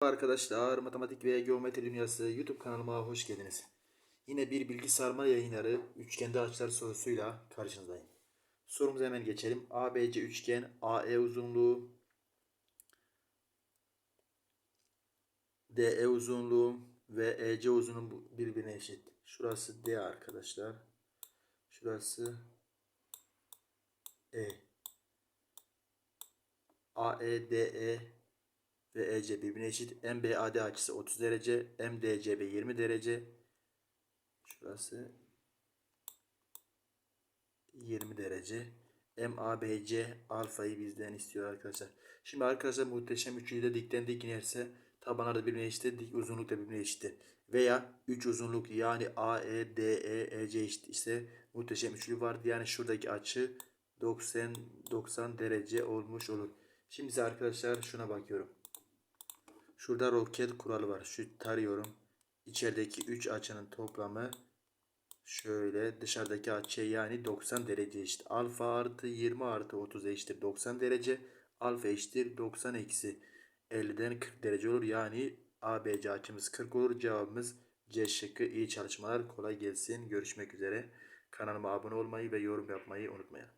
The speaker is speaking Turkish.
Arkadaşlar Matematik ve Geometri Dünyası YouTube kanalıma hoş geldiniz. Yine bir bilgi sarma yayınları üçgende açılar sorusuyla karşınızdayım. Sorumuza hemen geçelim. ABC üçgen AE uzunluğu DE uzunluğu ve EC uzunluğu birbirine eşit. Şurası D arkadaşlar. Şurası E. AEDE ve EC birbirine eşit. MBAD açısı 30 derece. MDCB 20 derece. Şurası 20 derece. MABC alfayı bizden istiyor arkadaşlar. Şimdi arkadaşlar muhteşem üçlüyü de dikten dik inerse tabanlar da birbirine eşittir. Dik uzunluk da birbirine eşittir. Veya 3 uzunluk yani AE, DE, EC eşit ise muhteşem üçlü vardı. Yani şuradaki açı 90 90 derece olmuş olur. Şimdi arkadaşlar şuna bakıyorum. Şurada roket kuralı var. Şu tarıyorum. İçerideki 3 açının toplamı şöyle dışarıdaki açı yani 90 derece eşit. Alfa artı 20 artı 30 eşittir 90 derece. Alfa eşittir 90 eksi 50'den 40 derece olur. Yani ABC açımız 40 olur. Cevabımız C şıkkı. İyi çalışmalar. Kolay gelsin. Görüşmek üzere. Kanalıma abone olmayı ve yorum yapmayı unutmayın.